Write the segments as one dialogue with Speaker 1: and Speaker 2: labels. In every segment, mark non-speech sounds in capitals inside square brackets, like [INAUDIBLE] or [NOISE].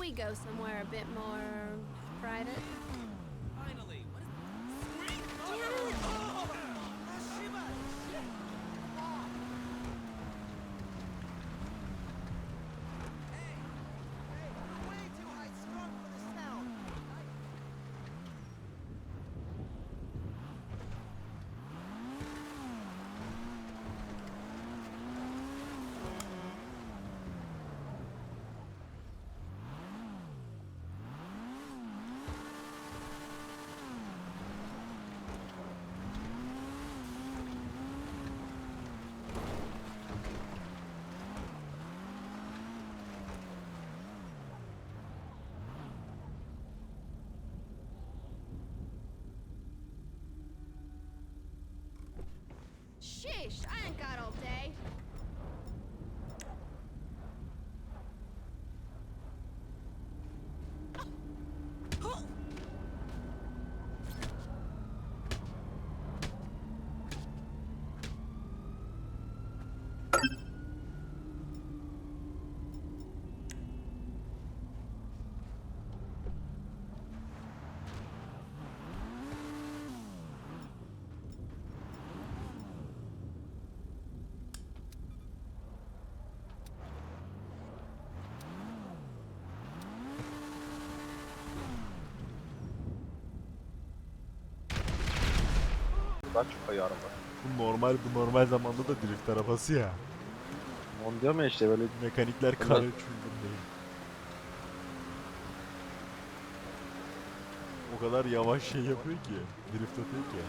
Speaker 1: we go somewhere a bit more private? haven't got all day.
Speaker 2: Buradan çok kayıyor araba.
Speaker 3: Bu normal bu normal zamanda da drift arabası ya.
Speaker 2: Onu diyorum ya işte böyle
Speaker 3: Mekanikler
Speaker 2: Bunlar-
Speaker 3: karı değil. O kadar yavaş şey yapıyor ki. Drift atıyor ki. [LAUGHS]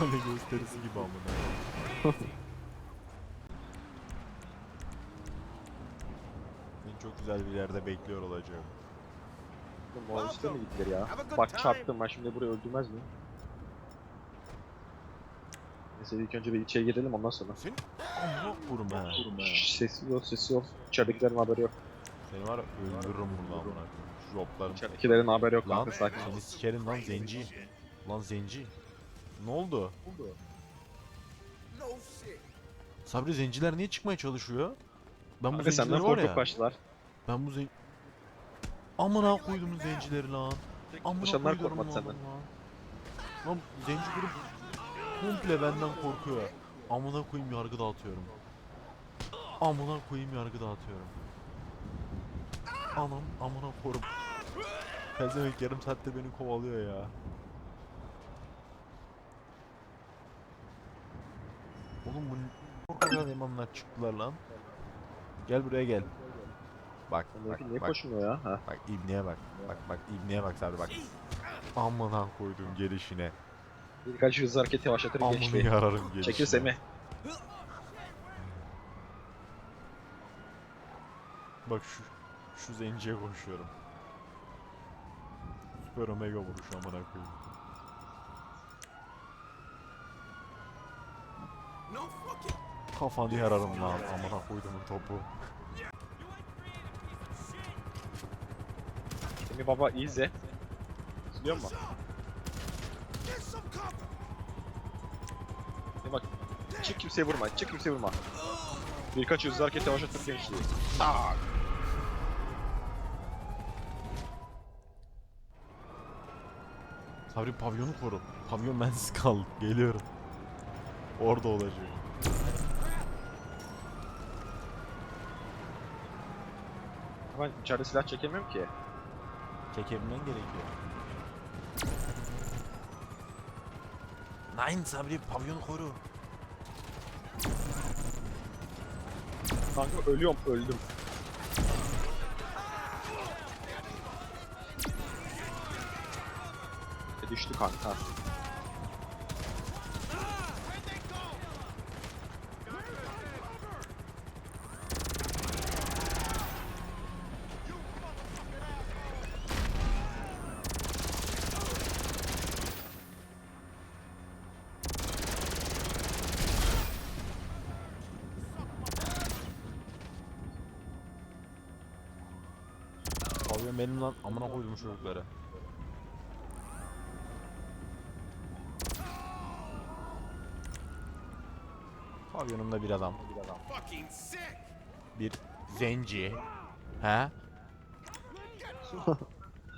Speaker 3: Mahalle gösterisi gibi amına. Seni [LAUGHS] çok güzel bir yerde bekliyor olacağım.
Speaker 2: Morris'te mi gittiler ya? Bak çarptım ben şimdi burayı öldürmez mi? Neyse ilk önce bir içeri girelim ondan sonra.
Speaker 3: Sen amına kurum ha.
Speaker 2: Şşş, Sessiz ol sessiz ol. İçeridekilerin haberi yok.
Speaker 3: Seni var ya öldürürüm burada amına koyayım.
Speaker 2: İçeridekilerin haberi yok
Speaker 3: Lan
Speaker 2: kanka sakin ol.
Speaker 3: seni sikerim lan zenci. Lan zenci. Ne oldu? Sabri zenciler niye çıkmaya çalışıyor? Ben bu
Speaker 2: Kanka senden
Speaker 3: zencileri var
Speaker 2: korkup
Speaker 3: ya.
Speaker 2: kaçtılar.
Speaker 3: Ben bu zen... Amına koydum zencileri lan. Amına
Speaker 2: Dışarılar
Speaker 3: koydum
Speaker 2: korkmadı
Speaker 3: lan.
Speaker 2: senden.
Speaker 3: Lan zenci grup komple benden korkuyor. Amına koyayım yargı dağıtıyorum. Amına koyayım yargı dağıtıyorum. Anam amına korum. Pezevenk yarım saatte beni kovalıyor ya. Oğlum bu ne kadar elemanlar çıktılar lan. Gel buraya gel. Bak bak
Speaker 2: niye
Speaker 3: bak.
Speaker 2: koşmuyor ya? Ha.
Speaker 3: Bak ibneye bak. Bak bak ibneye bak Sabri bak. Amına koyduğum gelişine.
Speaker 2: Birkaç hızlı hareket yavaşlatır
Speaker 3: Amını
Speaker 2: geçmeyi.
Speaker 3: yararım gelişine.
Speaker 2: Çekil Semih.
Speaker 3: Bak şu şu zenciye koşuyorum. Süper omega vuruş amına koyayım.
Speaker 4: No fucking.
Speaker 3: Kafanı yararım lan amına koyduğumun topu.
Speaker 2: Semih baba izle. İzliyor musun? Semih bak. Çık kimseye vurma. Çık kimseye vurma. Birkaç hızlı hareket yavaşlatır gençliği.
Speaker 3: Sabri pavyonu koru. Pavyon bensiz kal. Geliyorum. Orada olacak.
Speaker 2: Ben içeride silah çekemiyorum ki.
Speaker 3: Çekebilmen gerekiyor. Nein Sabri pavyonu koru.
Speaker 2: Kanka ölüyorum öldüm. E, Düştü kanka.
Speaker 3: Pavyon benim lan amına koydum çocuklara. Pavyonumda bir adam.
Speaker 4: Fucking sick.
Speaker 3: Bir zenci. He?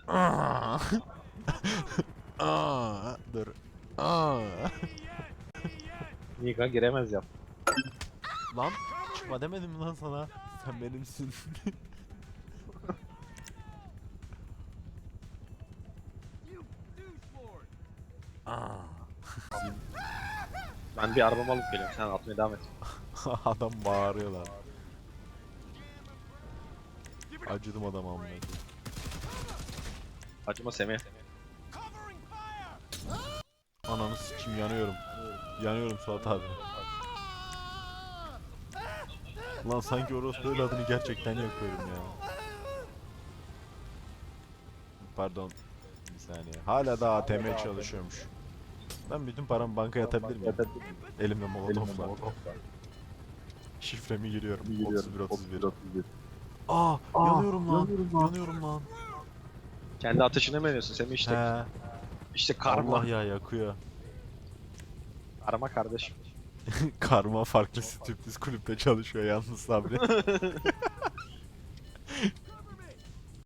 Speaker 3: Aa. Aa, Dur. Aa.
Speaker 2: Nika giremez yap.
Speaker 3: Lan çıkma demedim lan sana? Sen benimsin. Aa.
Speaker 2: Ben bir arabamı alıp geliyorum. Sen atmaya devam et. [LAUGHS]
Speaker 3: Adam bağırıyor lan. Acıdım adama amına.
Speaker 2: Acıma Semih.
Speaker 3: Ananı sikim yanıyorum. Yanıyorum Suat abi. Lan sanki orospu evladını gerçekten yakıyorum ya. Pardon. Bir saniye. Hala da ATM çalışıyormuş. Ben bütün paramı bankaya atabilir miyim? Elimde molotof var. Şifremi giriyorum. 31 31. Aa, yanıyorum lan. Yanıyorum lan.
Speaker 2: Kendi ateşine mi yanıyorsun Semih işte?
Speaker 3: He.
Speaker 2: İşte karma.
Speaker 3: Allah ya yakıyor.
Speaker 2: Karma kardeşim. [LAUGHS]
Speaker 3: Karma farklı striptiz kulüpte çalışıyor yalnız Sabri. [LAUGHS]